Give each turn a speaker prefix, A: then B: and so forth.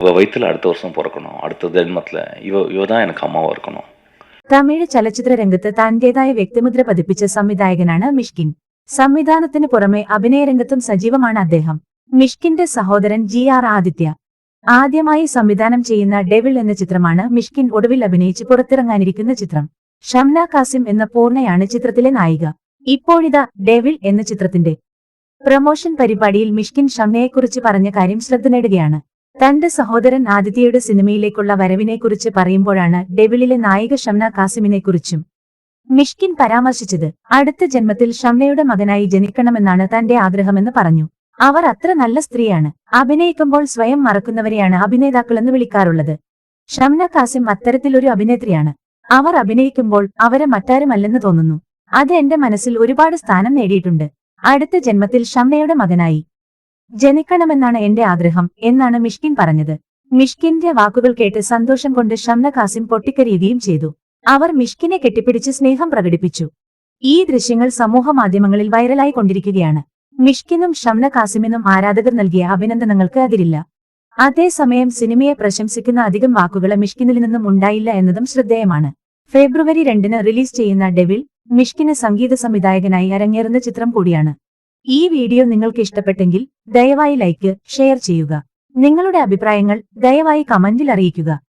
A: இவ வயித்துல அடுத்த வருஷம் பிறக்கணும் அடுத்த ஜென்மத்தில் இவ இவ தான் எனக்கு அம்மாவாக இருக்கணும்
B: തമിഴ് ചലച്ചിത്ര രംഗത്ത് തന്റേതായ വ്യക്തിമുദ്ര പതിപ്പിച്ച സംവിധായകനാണ് മിഷ്കിൻ സംവിധാനത്തിന് പുറമെ അഭിനയരംഗത്തും സജീവമാണ് അദ്ദേഹം മിഷ്കിന്റെ സഹോദരൻ ജി ആർ ആദിത്യ ആദ്യമായി സംവിധാനം ചെയ്യുന്ന ഡെവിൾ എന്ന ചിത്രമാണ് മിഷ്കിൻ ഒടുവിൽ അഭിനയിച്ച് പുറത്തിറങ്ങാനിരിക്കുന്ന ചിത്രം ഷംന കാസിം എന്ന പൂർണ്ണയാണ് ചിത്രത്തിലെ നായിക ഇപ്പോഴിതാ ഡെവിൾ എന്ന ചിത്രത്തിന്റെ പ്രമോഷൻ പരിപാടിയിൽ മിഷ്കിൻ ഷംനയെക്കുറിച്ച് പറഞ്ഞ കാര്യം ശ്രദ്ധ നേടുകയാണ് തന്റെ സഹോദരൻ ആദിത്യയുടെ സിനിമയിലേക്കുള്ള വരവിനെക്കുറിച്ച് പറയുമ്പോഴാണ് ഡെവിളിലെ നായിക ഷംന കാസിമിനെക്കുറിച്ചും മിഷ്കിൻ പരാമർശിച്ചത്. അടുത്ത ജന്മത്തിൽ ഷംനയുടെ മകനായി ജനിക്കണമെന്നാണ് തന്റെ ആഗ്രഹമെന്ന് പറഞ്ഞു. അവർ അത്ര നല്ല സ്ത്രീയാണ്. അഭിനയിക്കുമ്പോൾ സ്വയം മറക്കുന്നവരെയാണ് അഭിനേതാക്കളെന്ന് വിളിക്കാറുള്ളത്. ഷംന കാസിം അത്തരത്തിലൊരു അഭിനേത്രിയാണ്. അവർ അഭിനയിക്കുമ്പോൾ അവരെ മറ്റാരുമല്ലെന്ന് തോന്നുന്നു. അത് എന്റെ മനസ്സിൽ ഒരുപാട് സ്ഥാനം നേടിയിട്ടുണ്ട്. അടുത്ത ജന്മത്തിൽ ഷംനയുടെ മകനായി ജനിക്കണമെന്നാണ് എന്റെ ആഗ്രഹം എന്നാണ് മിഷ്കിൻ പറഞ്ഞത്. മിഷ്കിന്റെ വാക്കുകൾ കേട്ട് സന്തോഷം കൊണ്ട് ഷംന കാസിം പൊട്ടിക്കരിയുകയും ചെയ്തു. അവർ മിഷ്കിനെ കെട്ടിപ്പിടിച്ച് സ്നേഹം പ്രകടിപ്പിച്ചു. ഈ ദൃശ്യങ്ങൾ സമൂഹ മാധ്യമങ്ങളിൽ വൈറലായി കൊണ്ടിരിക്കുകയാണ്. മിഷ്കിനും ഷംന കാസിമിനും ആരാധകർ നൽകിയ അഭിനന്ദനങ്ങൾക്ക് അതിരില്ല അതേസമയം സിനിമയെ പ്രശംസിക്കുന്ന അധികം വാക്കുകൾ മിഷ്കിനിൽ നിന്നും ഉണ്ടായില്ല എന്നതും ശ്രദ്ധേയമാണ്. ഫെബ്രുവരി രണ്ടിന് റിലീസ് ചെയ്യുന്ന ഡെവിൽ മിഷ്കിന് സംഗീത സംവിധായകനായി അരങ്ങേറുന്ന ചിത്രം കൂടിയാണ്. ഈ വീഡിയോ നിങ്ങൾക്ക് ഇഷ്ടപ്പെട്ടെങ്കിൽ ദയവായി ലൈക്ക് ഷെയർ ചെയ്യുക. നിങ്ങളുടെ അഭിപ്രായങ്ങൾ ദയവായി കമന്റിൽ അറിയിക്കുക.